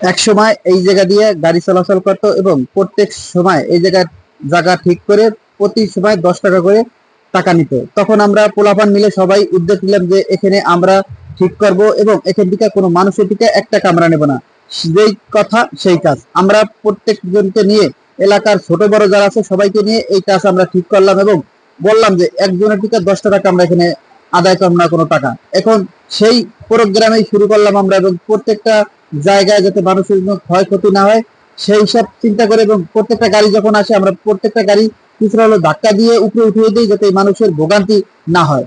এক সময় এই জায়গা দিয়ে গাড়ি চলাচল করত এবং প্রত্যেক সময় এই জায়গার জায়গা ঠিক করে প্রতি সময় দশ টাকা করে টাকা নিত। তখন আমরা পোলাপান মিলে সবাই উদ্যোগ নিলাম যে এখানে আমরা ঠিক করব এবং এখান থেকে কোনো মানুষের দিকে এক টাকা আমরা নেব না। যেই কথা, সেই কাজ। আমরা প্রত্যেকজনকে নিয়ে এলাকার ছোট বড় যারা আছে, সবাইকে নিয়ে এই কাজ আমরা ঠিক করলাম এবং বললাম যে একজনের থেকে দশটা টাকা আমরা এখানে আদায় করব না কোনো টাকা। এখন সেই প্রোগ্রামেই শুরু করলাম আমরা এবং প্রত্যেকটা জায়গায় যাতে মানুষের জন্য ক্ষয়ক্ষতি না হয়, সেই সব চিন্তা করে এবং প্রত্যেকটা গাড়ি যখন আসে, আমরা প্রত্যেকটা গাড়ি কিছুটা হলো ধাক্কা দিয়ে উপরে উঠিয়ে দিই যাতে মানুষের ভোগান্তি না হয়।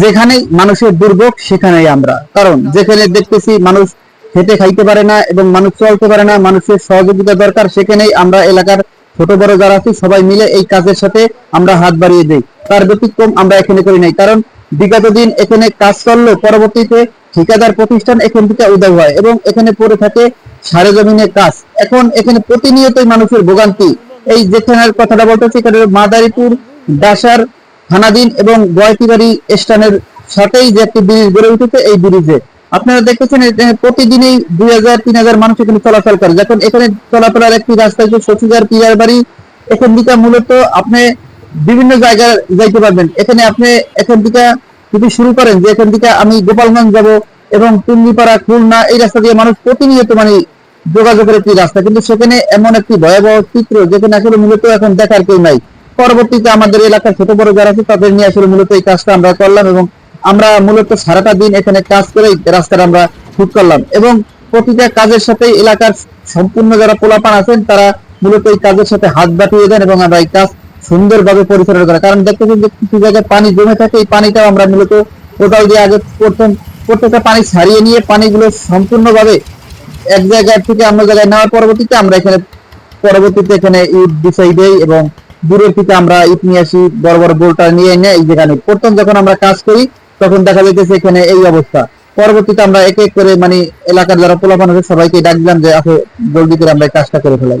যেখানেই মানুষের দুর্ভোগ, সেখানেই আমরা। কারণ যেখানে দেখতেছি মানুষ খেতে খাইতে পারে না এবং মানুষ চলতে পারে না, মানুষের সহযোগিতা দরকার, সেখানেই আমরা এলাকার ছোট বড় যারা আছি, সবাই মিলে এই কাজের সাথে আমরা হাত বাড়িয়ে দেই। তার ব্যতিক্রম আমরা এখানে করি নাই, কারণ বিগত দিন এখানে কাজ করল পরবর্তীতে ঠিকাদার প্রতিষ্ঠান এখান থেকে উদয় হয় এবং এখানে পড়ে থাকে সারে জমিনের কাজ। এখন এখানে প্রতিনিয়তই মানুষের ভোগান্তি। এই যেখানের কথাটা বলতেছি এখানে মাদারীপুর ডাসার থানাদিন এবং গয়তিবাড়ি স্থানের সাথেই যে একটি ব্রিজ গড়ে উঠেছে, এই ব্রিজে। আপনারা দেখতেছেন প্রতিদিনই দুই হাজার, তিন হাজার মানুষ এখানে চলাচল করে। যখন এখানে চলাফেরার একটি রাস্তা হচ্ছে শশীদার পিয়ার বাড়ি, এখান থেকে মূলত আপনি বিভিন্ন জায়গায় যাইতে পারবেন। এখানে আপনি এখান থেকে যদি শুরু করেন যে এখান থেকে আমি গোপালগঞ্জ যাব এবং টুঙ্গিপাড়া, খুলনা, এই রাস্তা দিয়ে মানুষ প্রতিনিয়ত মানে যোগাযোগের একটি রাস্তা। কিন্তু সেখানে এমন একটি ভয়াবহ চিত্র যেখানে আসলে মূলত এখন দেখার কেউ নাই। পরবর্তীতে আমাদের এলাকার ছোট বড় যারা আছে, তাদের নিয়ে আসলে মূলত এই কাজটা আমরা করলাম এবং আমরা মূলত সারাটা দিন এখানে কাজ করে রাস্তাটা আমরা ঠিক করলাম। এবং প্রতিটা কাজের সাথে এলাকার সম্পূর্ণ যারা পোলাপান আছেন, তারা মূলত এই কাজের সাথে হাত বাটিয়ে দেন এবং আমরা এই কাজ সুন্দরভাবে পরিচালনা করি। কারণ দেখতেছেন যে কিছু জায়গায় পানি জমে থাকে, এই পানিটাও আমরা মূলত কোথাও দিয়ে আগে প্রথম প্রত্যেকটা পানি ছাড়িয়ে নিয়ে পানিগুলো সম্পূর্ণভাবে এক জায়গা থেকে অন্য জায়গায় নেওয়ার পরবর্তীতে আমরা এখানে পরবর্তীতে এখানে ইট বিছাই দেই এবং দূরের থেকে আমরা ইট নিয়ে আসি, বড় বড় বোল্টার নিয়ে এনে এই যেখানে প্রথম যখন আমরা কাজ করি, তখন দেখা যাইতেছে এখানে এই অবস্থা। পরবর্তীতে আমরা এক এক করে মানে এলাকার যারা পোলাপান আছে, সবাইকে ডাক দিলাম যে, আসো, জলদি করে আমরা কাজটা করে ফেলাই।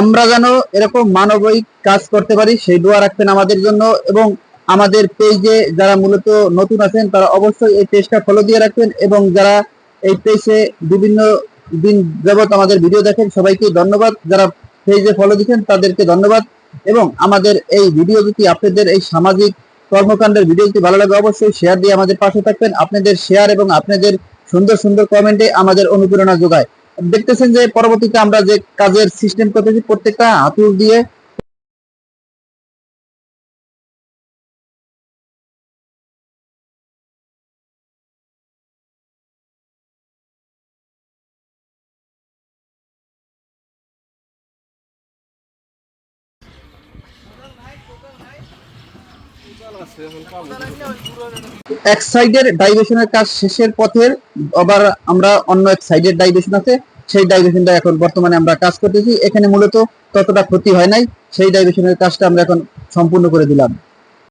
আমরা যেন এরকম মানবিক কাজ করতে পারি, সেই দোয়া রাখতেন আমাদের জন্য এবং আমাদের পেজে যারা মূলত নতুন আছেন, তারা অবশ্যই এই পেজটা ফলো দিয়ে রাখবেন এবং যারা এই পেজে বিভিন্ন দিন যাবত আমাদের ভিডিও দেখেন, সবাইকে ধন্যবাদ। যারা পেজে ফলো দিচ্ছেন তাদেরকে ধন্যবাদ এবং আমাদের এই ভিডিও যদি আপনাদের এই সামাজিক কর্মকাণ্ডের ভিডিও যদি ভালো লাগে, অবশ্যই শেয়ার দিয়ে আমাদের পাশে থাকবেন। আপনাদের শেয়ার এবং আপনাদের সুন্দর সুন্দর কমেন্টে আমাদের অনুপ্রেরণা যোগায়। দেখতেছেন যে পরবর্তীতে আমরা যে কাজের সিস্টেম করতেছি প্রত্যেকটা হাতুড় দিয়ে এক সাইডের ডাইভেশনের কাজ শেষের পথের, আবার আমরা অন্য এক সাইডের ডাইভেশন আছে। সেই ডাইভেশনটা এখন বর্তমানে আমরা কাজ করতেছি। এখানে মূলত ততটা ক্ষতি হয় নাই। সেই ডাইভেশনের কাজটা আমরা এখন সম্পূর্ণ করে দিলাম।